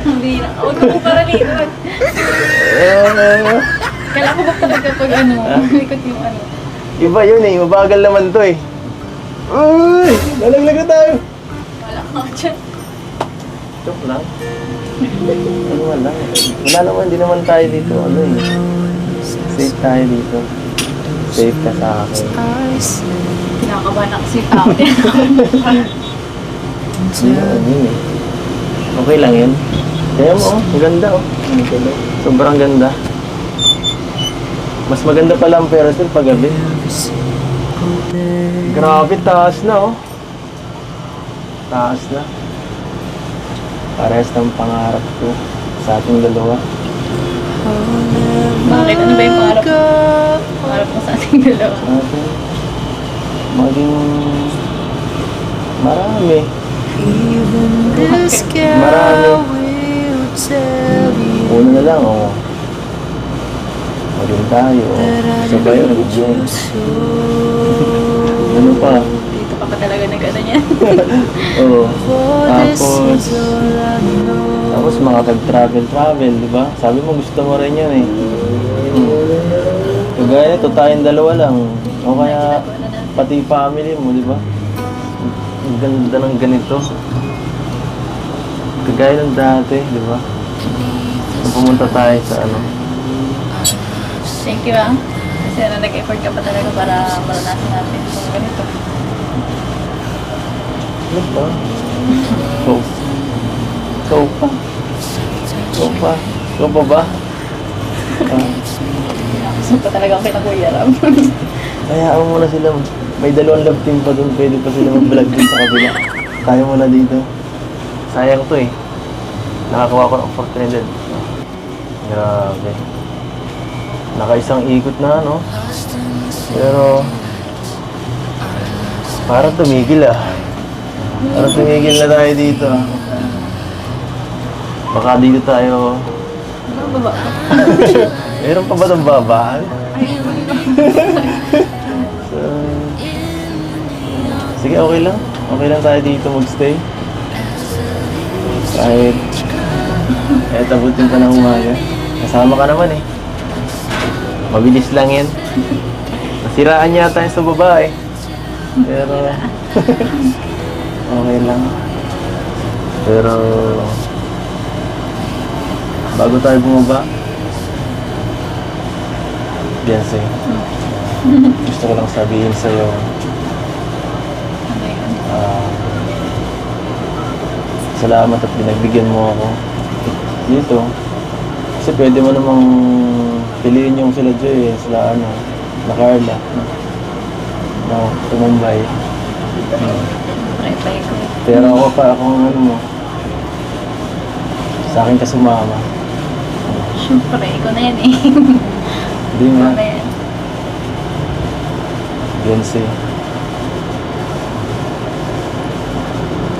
Hindi na. Huwag mo para likod. Kailangan ko ba talaga pag ano, likod yung ano. iba yun eh. Mabagal naman to eh. Uy! Nalaglag na tayo. Wala ka dyan. Joke lang. Ano man lang. Wala naman, hindi naman tayo dito. Ano eh. Safe tayo dito. Safe ka sa akin. Kinakabahan na kasi tao. Hindi naman yun eh. Okay lang yun. Kaya mo, oh, ang ganda oh. Sobrang ganda. Mas maganda pala ang parasol pag gabi. Grabe, taas na oh. Taas na. Parehas ng pangarap ko sa ating dalawa. Bakit? Ano ba yung pangarap mo? Pangarap mo sa ating dalawa. Sa atin, maging marami. Marami. Una na lang, oh. Maging tayo. Sabay, nag-gym. ano pa? Dito ka pa talaga nag-ano niyan. Oo. Tapos, tapos makapag-travel-travel, di ba? Sabi mo gusto mo rin yan eh. Hmm. Kagaya nito, tayong dalawa lang. O kaya, pati family mo, di ba? Ang ganda ng ganito. Kagaya ng dati, di ba? Nung pumunta tayo sa ano. Thank you ah. Kasi ano, nag-effort ka pa talaga para maranasan natin kung ganito. Ano ba? Ikaw. Ikaw pa. Ikaw pa. Ikaw pa ba? Gusto pa talaga ako kinakuya Ram. Hayaan mo na sila. May dalawang love team pa doon. Pwede pa sila mag-vlog din sa kabila. Tayo muna dito. Sayang to eh. Nakakuha ko ng opportunity. Grabe. Nakaisang ikot na, no? Pero... Parang tumigil ah. Parang tumigil na tayo dito. Baka dito tayo... Ano? Meron pa ba itong babaan? so, sige, okay lang. Okay lang tayo dito magstay. Kahit kahit abutin pa ng umaga. Kasama ka naman eh. Mabilis lang yan. Nasiraan yata yung sa babae. Pero, okay lang. Pero, bago tayo bumaba, Beyonce, gusto ko lang sabihin sa'yo, Ano yun? ah, salamat at binagbigyan mo ako dito. Kasi pwede mo namang piliin yung sila Joy eh, sila ano, na Carla, na, tumumbay. Ko. Pero ako pa, ako ang ano mo, sa akin ka sumama. Siyempre, ikaw na yan eh. Hindi nga, ikaw na yan. Beyonce.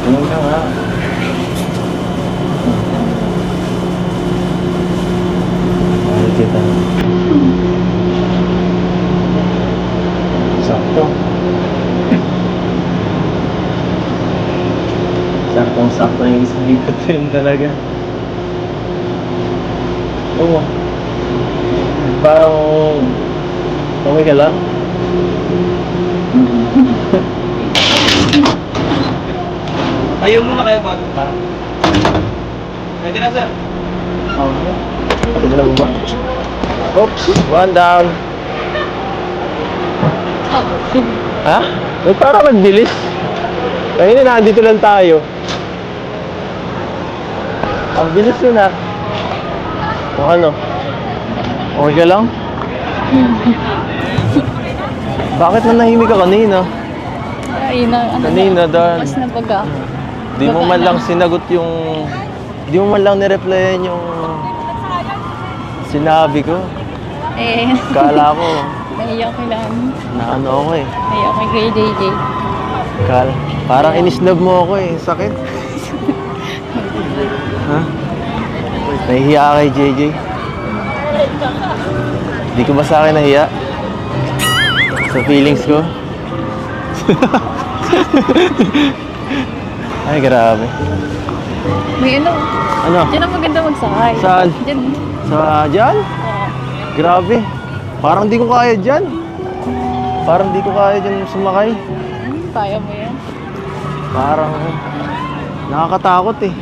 Tingin ka nga. Kita. Sakto. Saktong sakto yung isang ikot yun talaga. Oo. Parang okay ka lang? Tayo muna kayo bago pa. Pwede na sir. Okay. Pati na ba? Oops, one down. Ha? May parang nagbilis. Kaya na, nandito lang tayo. Ang bilis yun ah. O ano? Okay ka lang? Bakit na nahimik ka kanina? Ay, na, ano Kanina, na, Dan. Mas na baga. Di mo man lang sinagot yung... Di mo man lang nireplyan yung... Sinabi ko. Eh, Kala ko, naiyak ko lang. na ano ako eh. Naiyak ko kay JJ. Kal, parang inisnab mo ako eh. Sakit. ha? Nahihiya ka kay JJ? Di ko ba sa akin nahiya? Sa feelings ko? Ay, grabe. May ano, Ano? dyan ang maganda magsakay. Saan? Dyan. Sa dyan? Grabe. Parang di ko kaya dyan. Parang di ko kaya dyan sumakay. Hmm, Kaya mo yan. Parang nakakatakot eh.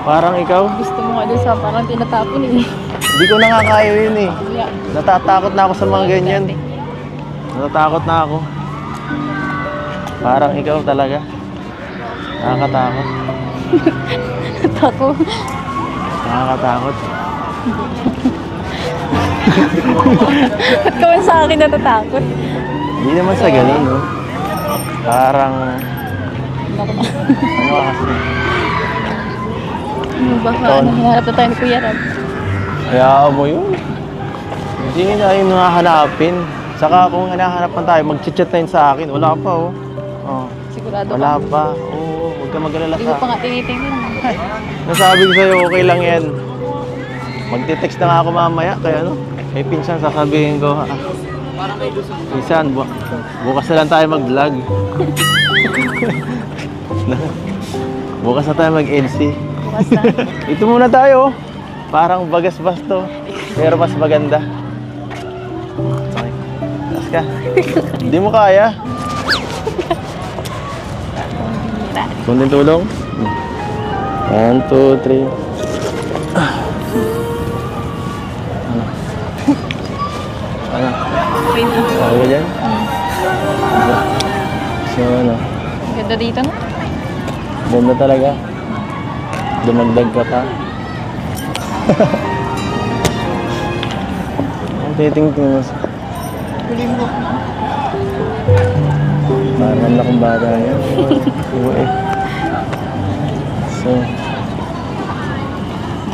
Parang ikaw, Gusto mo nga doon sa parang tinatapon eh. di ko na nga kaya yun eh. Natatakot na ako sa mga ganyan. Natatakot na ako. Parang ikaw talaga. Nakakatakot. Tako. Nakakatakot. Ba't ka man sa akin natatakot? Hindi naman sa ganun, no? Parang, ano kasi, Ano ba? Ikaw. Ano, hinahanap na tayo ni Kuya Rab. hayaan mo yun. Hindi na yun hahanapin. Saka kung hanahanap tayo, mag-chat na yun sa akin. Wala pa, oh. oh. Sigurado Wala ka. pa. Oo, huwag ka mag-alala Hindi mo sa pa nga tinitingnan. Nasabi ko sa'yo, okay lang yan. Magte-text na nga ako mamaya, kaya ano, kay pinsan sasabihin ko, ha. Pinsan, bu- bukas na lang tayo mag-vlog. bukas na tayo mag-LC. Bukas na. Ito muna tayo. Parang bagas-basto. Pero mas maganda. Taas ka. Hindi mo kaya. Kunting tulong. One, two, three. Ano? Okay na. Dyan? So ano? Ganda dito no? Ganda talaga. Dumagdag ka pa. Ang titingting mo. sa- Huling na. Parang ang lakong bata yan. Oo eh. So,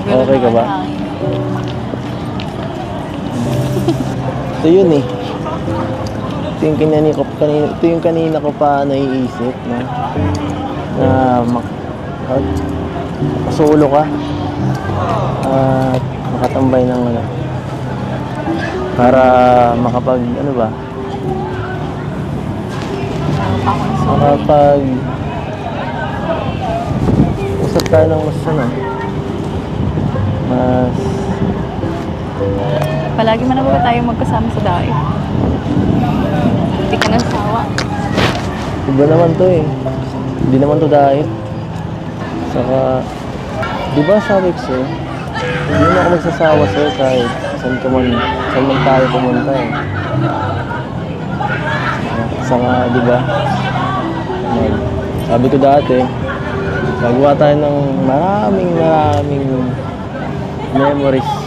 Okay ka ba? ito yun eh. Ito yung kanina ko, kanina, ito yung kanina ko pa naiisip na na mak at solo ka. At makatambay ng ano. Para makapag ano ba? Makapag usap tayo ng mas ano? Mas Palagi man naman ba tayo magkasama sa daig? Ka nang sawa. Iba naman to eh. Hindi naman to diet. Saka, di ba sabi ko sa'yo, hindi na ako magsasawa sa'yo kahit saan ka man, saan man tayo pumunta eh. Saka, di ba, sabi ko dati, gagawa tayo ng maraming maraming memories